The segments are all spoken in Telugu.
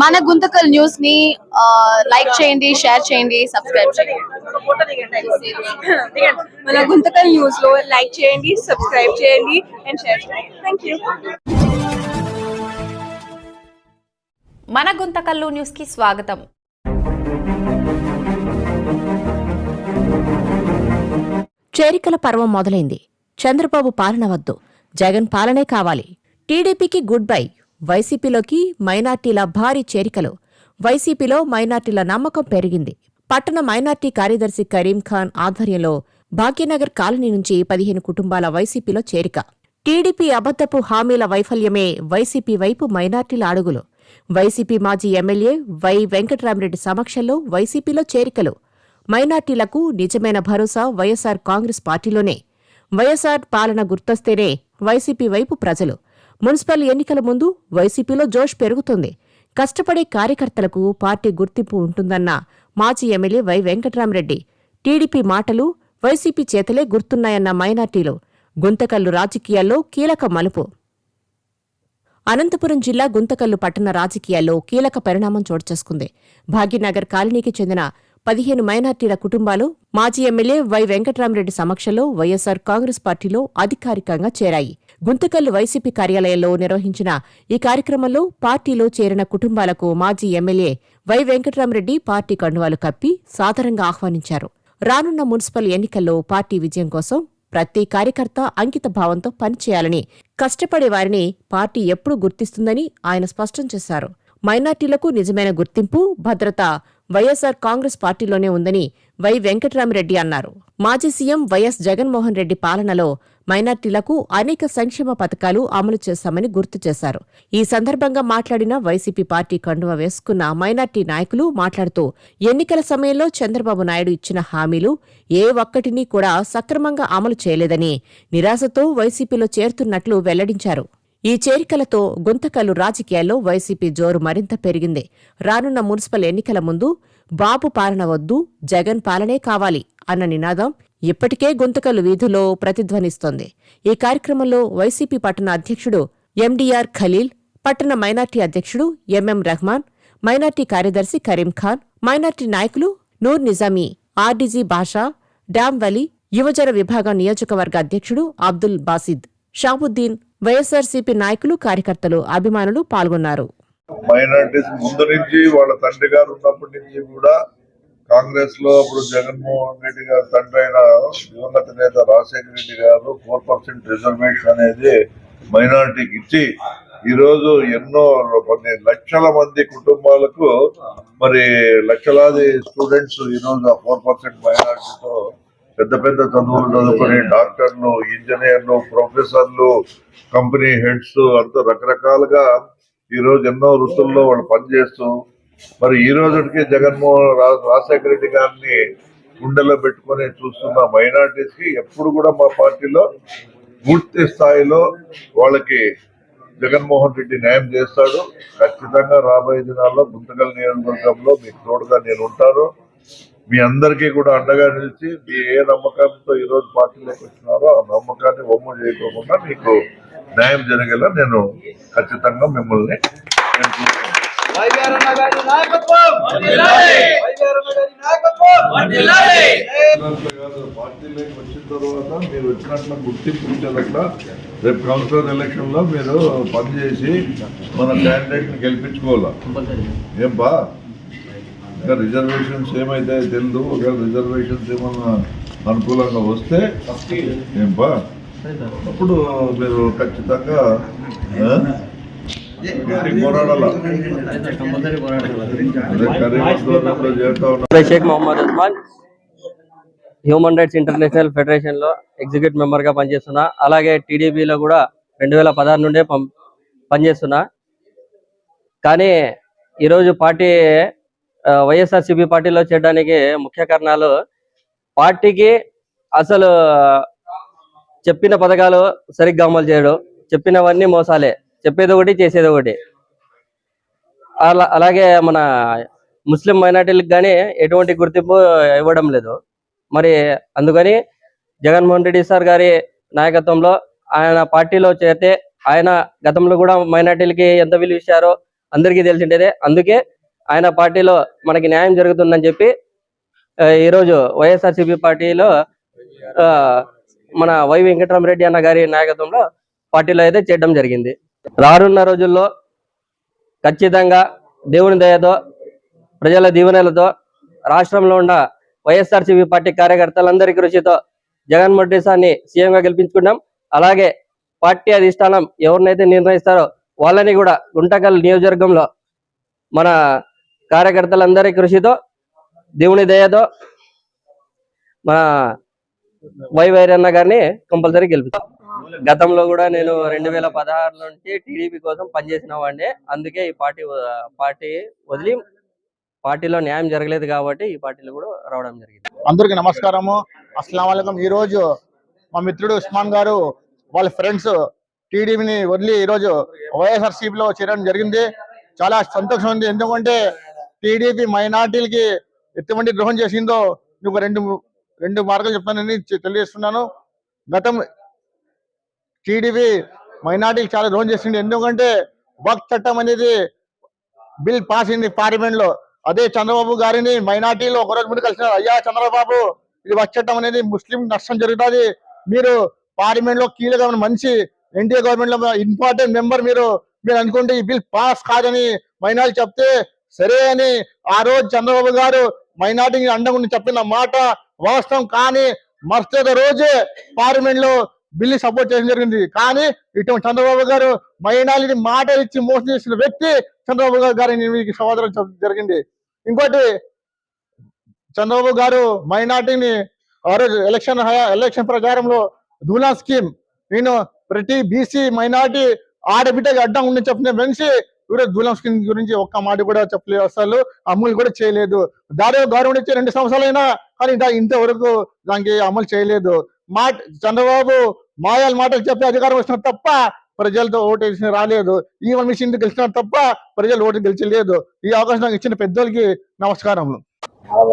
మన గుంతకల్ న్యూస్ని లైక్ చేయండి షేర్ చేయండి సబ్స్క్రైబ్ చేయండి. మన గుంతకల్ న్యూస్లో లైక్ చేయండి సబ్స్క్రైబ్ చేయండి అండ్ షేర్ చేయండి. థ్యాంక్ యూ మన గుంతకల్లు న్యూస్కి స్వాగతం. చేరికల పర్వం మొదలైంది. చంద్రబాబు పాలన వద్దు. జగన్ పాలనే కావాలి. టీడీపీకి గుడ్ బై. వైసీపీలోకి మైనార్టీల భారీ చేరికలు. వైసీపీలో మైనార్టీల నమ్మకం పెరిగింది. పట్టణ మైనార్టీ కార్యదర్శి కరీం ఖాన్ ఆధ్వర్యంలో భాగ్యనగర్ కాలనీ నుంచి పదిహేను కుటుంబాల వైసీపీలో చేరిక. టీడీపీ అబద్ధపు హామీల వైఫల్యమే వైసీపీ వైపు మైనార్టీల అడుగులు. వైసీపీ మాజీ ఎమ్మెల్యే వై వెంకటరామరెడ్డి సమక్షంలో వైసీపీలో చేరికలు. మైనార్టీలకు నిజమైన భరోసా వైఎస్సార్ కాంగ్రెస్ పార్టీలోనే. వైఎస్సార్ పాలన గుర్తొస్తేనే వైసీపీ వైపు ప్రజలు. మున్సిపల్ ఎన్నికల ముందు వైసీపీలో జోష్ పెరుగుతుంది. కష్టపడే కార్యకర్తలకు పార్టీ గుర్తింపు ఉంటుందన్న మాజీ ఎమ్మెల్యే వై వెంకట్రామరెడ్డి. టీడీపీ మాటలు వైసీపీ చేతలే గుర్తున్నాయన్న మైనార్టీలు. గుంతకల్లు రాజకీయాల్లో కీలక మలుపు. అనంతపురం జిల్లా గుంతకల్లు పట్టణ రాజకీయాల్లో కీలక పరిణామం చోటుచేసుకుంది భాగ్యనగర్ కాలనీకి చెందిన పదిహేను మైనార్టీల కుటుంబాలు మాజీ ఎమ్మెల్యే వై వెంకట్రామరెడ్డి సమక్షంలో వైఎస్సార్ కాంగ్రెస్ పార్టీలో అధికారికంగా చేరాయి. గుంతకల్లు వైసీపీ కార్యాలయంలో నిర్వహించిన ఈ కార్యక్రమంలో పార్టీలో చేరిన కుటుంబాలకు మాజీ ఎమ్మెల్యే వై వెంకటరామరెడ్డి పార్టీ కండువాలు కప్పి సాదరంగా ఆహ్వానించారు. రానున్న మున్సిపల్ ఎన్నికల్లో పార్టీ విజయం కోసం ప్రతి కార్యకర్త అంకిత భావంతో పనిచేయాలని కష్టపడే వారిని పార్టీ ఎప్పుడు గుర్తిస్తుందని ఆయన స్పష్టం చేశారు. మైనార్టీలకు నిజమైన గుర్తింపు భద్రత వైఎస్సార్ కాంగ్రెస్ పార్టీలోనే ఉందని వై వెంకటరామిరెడ్డి అన్నారు. మాజీ సీఎం వైఎస్ జగన్మోహన్ రెడ్డి పాలనలో మైనార్టీలకు అనేక సంక్షేమ పథకాలు అమలు చేశామని గుర్తు చేశారు. ఈ సందర్భంగా మాట్లాడిన వైసీపీ పార్టీ కండువ వేసుకున్న మైనార్టీ నాయకులు మాట్లాడుతూ ఎన్నికల సమయంలో చంద్రబాబు నాయుడు ఇచ్చిన హామీలు ఏ ఒక్కటిని కూడా సక్రమంగా అమలు చేయలేదని నిరాశతో వైసీపీలో చేరుతున్నట్లు వెల్లడించారు. ఈ చేరికలతో గుంతకలు రాజకీయాల్లో వైసీపీ జోరు మరింత పెరిగింది. రానున్న మున్సిపల్ ఎన్నికల ముందు బాబు పాలన వద్దు జగన్ పాలనే కావాలి అన్న నినాదం ఇప్పటికే గుంతకలు వీధుల్లో ప్రతిధ్వనిస్తోంది. ఈ కార్యక్రమంలో వైసీపీ పట్టణ అధ్యక్షుడు ఎండీఆర్ ఖలీల్ పట్టణ మైనార్టీ అధ్యక్షుడు ఎంఎం రహమాన్ మైనార్టీ కార్యదర్శి కరీం ఖాన్ మైనార్టీ నాయకులు నూర్ నిజామీ ఆర్డీజీ బాషా డామ్ వలీ యువజన విభాగం నియోజకవర్గ అధ్యక్షుడు అబ్దుల్ బాసిద్ షాబుద్దీన్ వైఎస్సార్సీపీ నాయకులు కార్యకర్తలు అభిమానులు పాల్గొన్నారు. మైనార్టీస్ ముందు నుంచి వాళ్ళ తండ్రి గారు ఉన్నప్పటి నుంచి కూడా కాంగ్రెస్లో అప్పుడు జగన్మోహన్ రెడ్డి గారు తండ్రి అయిన దివంగత నేత రాజశేఖర రెడ్డి గారు ఫోర్ పర్సెంట్ రిజర్వేషన్ అనేది మైనార్టీకి ఇచ్చి ఈ రోజు ఎన్నో కొన్ని లక్షల మంది కుటుంబాలకు మరి లక్షలాది స్టూడెంట్స్ ఈ రోజు ఆ ఫోర్ పర్సెంట్ మైనార్టీతో పెద్ద పెద్ద చదువులు చదువుకొని డాక్టర్లు ఇంజనీర్లు ప్రొఫెసర్లు కంపెనీ హెడ్స్ అంతా రకరకాలుగా ఈ రోజు ఎన్నో వృత్తుల్లో వాళ్ళు పనిచేస్తూ మరి ఈ రోజుకి జగన్మోహన్ రాజశేఖర రెడ్డి గారిని గుండెలో పెట్టుకొని చూస్తున్న మైనార్టీస్కి ఎప్పుడు కూడా మా పార్టీలో పూర్తి స్థాయిలో వాళ్ళకి జగన్మోహన్ రెడ్డి న్యాయం చేస్తాడు. ఖచ్చితంగా రాబోయే దినాల్లో గుంతకల్ నియోజకవర్గంలో మీకు తోడుగా నేను ఉంటాను. మీ అందరికీ కూడా అండగా నిలిచి మీ ఏ నమ్మకంతో ఈరోజు పార్టీలోకి వచ్చినారో ఆ నమ్మకాన్ని ఒమ్ము చేయకోకుండా మీకు న్యాయం జరిగేలా నేను ఖచ్చితంగా మిమ్మల్ని పార్టీలోకి వచ్చిన తర్వాత మీరు వచ్చినట్లు గుర్తింపు ఇచ్చేదట్లా రేపు కౌన్సిలర్ ఎలక్షన్లో మీరు పనిచేసి మన క్యాండిడేట్ని గెలిపించుకోవాలా ఏం బా? ఇంకా రిజర్వేషన్స్ ఏమైతే తెలియదు ఒకవేళ రిజర్వేషన్స్ ఏమన్నా అనుకూలంగా వస్తే ఏంపా అప్పుడు మీరు ఖచ్చితంగా హ్యూమన్ రైట్స్ ఇంటర్నేషనల్ ఫెడరేషన్లో ఎగ్జిక్యూటివ్ మెంబర్గా పనిచేస్తున్నా. అలాగే టీడీపీలో కూడా రెండు వేల పదహారు నుండే పనిచేస్తున్నా. కానీ ఈరోజు పార్టీ వైఎస్ఆర్సీపీ పార్టీలో చేయడానికి ముఖ్య కారణాలు పార్టీకి అసలు చెప్పిన పథకాలు సరిగ్గా అమలు చేయడం. చెప్పినవన్నీ మోసాలే. చెప్పేది ఒకటి చేసేది ఒకటి. అలా అలాగే మన ముస్లిం మైనార్టీలకు కానీ ఎటువంటి గుర్తింపు ఇవ్వడం లేదు. మరి అందుకని జగన్మోహన్ రెడ్డి సార్ గారి నాయకత్వంలో ఆయన పార్టీలో చేరితే ఆయన గతంలో కూడా మైనార్టీలకి ఎంత విలువ ఇచ్చారో అందరికీ తెలిసిండేదే. అందుకే ఆయన పార్టీలో మనకి న్యాయం జరుగుతుందని చెప్పి ఈరోజు వైఎస్ఆర్సీపీ పార్టీలో మన వై వెంకటరామరెడ్డి అన్న గారి నాయకత్వంలో పార్టీలో అయితే చేయడం జరిగింది. రానున్న రోజుల్లో ఖచ్చితంగా దేవుని దయతో ప్రజల దీవెనలతో రాష్ట్రంలో ఉన్న వైఎస్ఆర్సీపీ పార్టీ కార్యకర్తలందరి కృషితో జగన్మోహన్ రెడ్డి సీఎంగా గెలిపించుకున్నాం. అలాగే పార్టీ అధిష్టానం ఎవరినైతే నిర్ణయిస్తారో వాళ్ళని కూడా గుంటకల్ నియోజకవర్గంలో మన కార్యకర్తలందరి కృషితో దేవుని దయతో మన వైవైరన్న గారిని కంపల్సరీ గెలుపుతాం గతంలో కూడా నేను రెండు వేల పదహారు నుంచి టీడీపీ కోసం పనిచేసిన వాడిని. అందుకే ఈ పార్టీ పార్టీ వదిలి పార్టీలో న్యాయం జరగలేదు కాబట్టి ఈ పార్టీలో కూడా రావడం జరిగింది. అందరికి నమస్కారము. అస్సలం ఈ రోజు మా మిత్రుడు ఉస్మాన్ గారు వాళ్ళ ఫ్రెండ్స్ టీడీపీని వదిలి ఈ రోజు వైఎస్ఆర్లో చేరడం జరిగింది. చాలా సంతోషం ఉంది. ఎందుకంటే టీడీపీ మైనార్టీలకి ఎటువంటి ద్రోహం చేసిందో నువ్వు రెండు రెండు మార్గాలు చెప్తానని తెలియజేస్తున్నాను. గతం టీడీపీ మైనార్టీలు చాలా ద్రోహం చేసింది. ఎందుకంటే వక్ చట్టం అనేది బిల్ పాస్ అయింది పార్లమెంట్లో అదే చంద్రబాబు గారిని మైనార్టీలో ఒకరోజు ముందు కలిసినారు. అయ్యా చంద్రబాబు ఇది వచ్చటం అనేది ముస్లిం నష్టం జరుగుతుంది. మీరు పార్లమెంట్లో కీలకమైన మంచి ఎన్డీఏ గవర్నమెంట్లో ఇంపార్టెంట్ మెంబర్ మీరు మీరు అనుకుంటే ఈ బిల్ పాస్ కాదని మైనార్టీ చెప్తే సరే అని ఆ రోజు చంద్రబాబు గారు మైనార్టీ అండగుండి చెప్పిన మాట వాస్తవం. కానీ మరుసటి రోజే పార్లమెంట్లో బిల్లు సపోర్ట్ చేయడం జరిగింది. కానీ ఇటువంటి చంద్రబాబు గారు మైనార్టీని మాట ఇచ్చి మోసం చేసిన వ్యక్తి చంద్రబాబు గారు గారిని మీకు సమాధానం జరిగింది. ఇంకోటి చంద్రబాబు గారు మైనార్టీని ఆ రోజు ఎలక్షన్ హయా- ఎలక్షన్ ప్రచారంలో ధూలా స్కీమ్. నేను ప్రతి బీసీ మైనార్టీ ఆడబిడ్డకి అడ్డం ఉండి చెప్పిన మనిషి ఈరోజు ధూలం స్కీమ్ గురించి ఒక్క మాట కూడా చెప్పలేదు. అసలు అమలు కూడా చేయలేదు. దాదాపు గవర్నమెంట్ వచ్చి రెండు సంవత్సరాలైనా కానీ ఇంకా ఇంతవరకు దానికి అమలు చేయలేదు. మా చంద్రబాబు మాయాల మాటలు చెప్పి అధికారం వచ్చిన తప్ప ప్రజలతో ఓటు వేసిన రాలేదు. ఈ మిషన్ గెలిచిన తప్ప ప్రజలు ఓటు గెలిచలేదు. ఈ అవకాశం నాకు ఇచ్చిన పెద్దోళ్ళకి నమస్కారములు.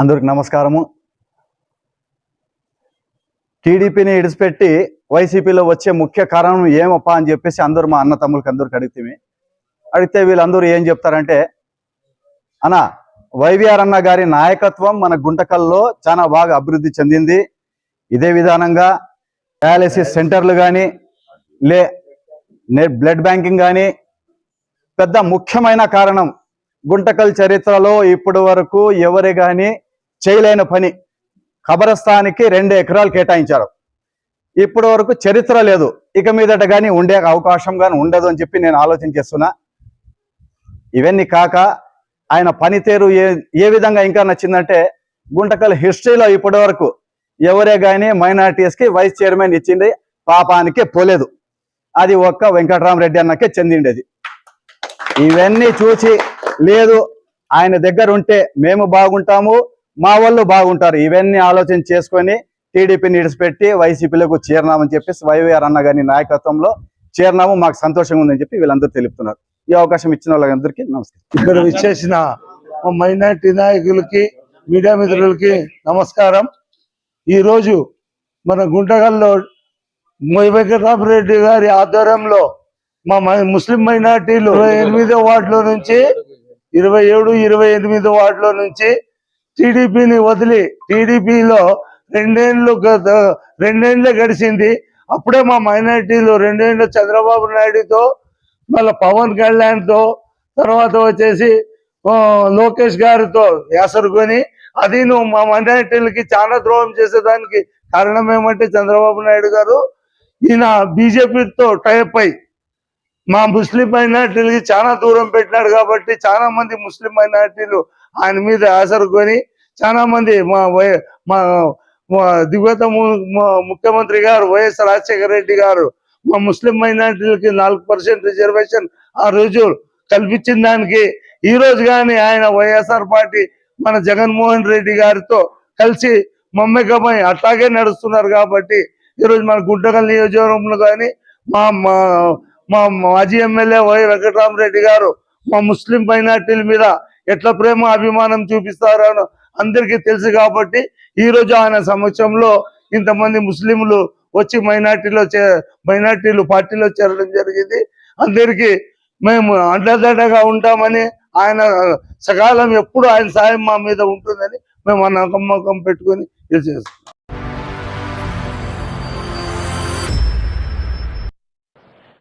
అందరికి నమస్కారము. టీడీపీని ఇడిచిపెట్టి వైసీపీలో వచ్చే ముఖ్య కారణం ఏమప్పా అని చెప్పేసి అందరూ మా అన్న తమ్ములకి అందరికి అడిగితే అడిగితే వీళ్ళందరూ ఏం చెప్తారంటే అన్న వైవిఆర్ అన్న గారి నాయకత్వం మన గుంటకల్లో చాలా బాగా అభివృద్ధి చెందింది. ఇదే విధానంగా డయాలసిస్ సెంటర్లు కానీ లే బ్లడ్ బ్యాంకింగ్ కానీ పెద్ద ముఖ్యమైన కారణం గుంటకల్ చరిత్రలో ఇప్పటి వరకు ఎవరు కానీ చేయలేని పని. ఖబరస్థానికి రెండు ఎకరాలు కేటాయించారు. ఇప్పటి వరకు చరిత్ర లేదు. ఇక మీదట కానీ ఉండే అవకాశం కానీ ఉండదు అని చెప్పి నేను ఆలోచన చేస్తున్నా. ఇవన్నీ కాక ఆయన పనితీరు ఏ ఏ విధంగా ఇంకా నచ్చిందంటే గుంటకల్ హిస్టరీలో ఇప్పటి వరకు ఎవరే కానీ మైనార్టీస్కి వైస్ చైర్మన్ ఇచ్చింది పాపానికి పోలేదు. అది ఒక్క వెంకటరామరెడ్డి అన్నకే చెందిండేది. ఇవన్నీ చూసి లేదు ఆయన దగ్గర ఉంటే మేము బాగుంటాము మా వాళ్ళు బాగుంటారు. ఇవన్నీ ఆలోచన చేసుకొని టీడీపీని ఇడిచిపెట్టి వైసీపీలోకి చేరినామని చెప్పేసి వైవీఆర్ అన్న గారి నాయకత్వంలో చేరినాము. మాకు సంతోషంగా ఉందని చెప్పి వీళ్ళందరూ తెలుపుతున్నారు. ఈ అవకాశం ఇచ్చిన వాళ్ళందరికీ నమస్కారం. ఇక్కడ విచ్చేసిన మైనార్టీ నాయకులకి మీడియా మిత్రులకి నమస్కారం. ఈరోజు మన గుంటగల్లో మొయ్య వెంకటరామరెడ్డి గారి ఆధ్వర్యంలో మా ముస్లిం మైనార్టీలు ఇరవై ఎనిమిదో వార్డులో నుంచి ఇరవై ఏడు ఇరవై ఎనిమిదో వార్డులో నుంచి టీడీపీని వదిలి టీడీపీలో రెండేళ్ళు గత గడిచింది. అప్పుడే మా మైనార్టీలు రెండేళ్ళు చంద్రబాబు నాయుడుతో మళ్ళీ పవన్ కళ్యాణ్తో తర్వాత వచ్చేసి లోకేష్ గారితో ఎసరుకొని అది నువ్వు మా మైనార్టీలకి చాలా ద్రోహం చేసేదానికి కారణం ఏమంటే చంద్రబాబు నాయుడు గారు. ఈయన బీజేపీతో టైప్ అయి మా ముస్లిం మైనార్టీలకి చాలా దూరం పెట్టినాడు కాబట్టి చాలా మంది ముస్లిం మైనార్టీలు ఆయన మీద ఆసరుకొని చాలా మంది మా మా దిగత ము- ముఖ్యమంత్రి గారు వైఎస్ రాజశేఖర రెడ్డి గారు మా ముస్లిం మైనార్టీలకి నాలుగు పర్సెంట్ రిజర్వేషన్ ఆ రోజు కల్పించిన దానికి. ఈ రోజు కానీ ఆయన వైఎస్ఆర్ పార్టీ మన జగన్మోహన్ రెడ్డి గారితో కలిసి మమ్మకమై అట్లాగే నడుస్తున్నారు కాబట్టి ఈ రోజు మన గుంటకల్ నియోజకవర్గంలో కానీ మా మా మా మాజీ ఎమ్మెల్యే వై వెంకటరామరెడ్డి గారు మా ముస్లిం మైనార్టీల మీద ఎట్లా ప్రేమ అభిమానం చూపిస్తారో అందరికీ తెలుసు కాబట్టి ఈ రోజు ఆయన సమక్షంలో ఇంతమంది ముస్లింలు వచ్చి మైనార్టీలో చే మైనార్టీలు పార్టీలో చేరడం జరిగింది. అందరికీ మేము అండదండగా ఉంటామని ఆయన సకాలం ఎప్పుడు ఆయన సాయం మా మీద ఉంటుందని మేము ఆ నమ్మకం పెట్టుకొని ఇది చేస్తాం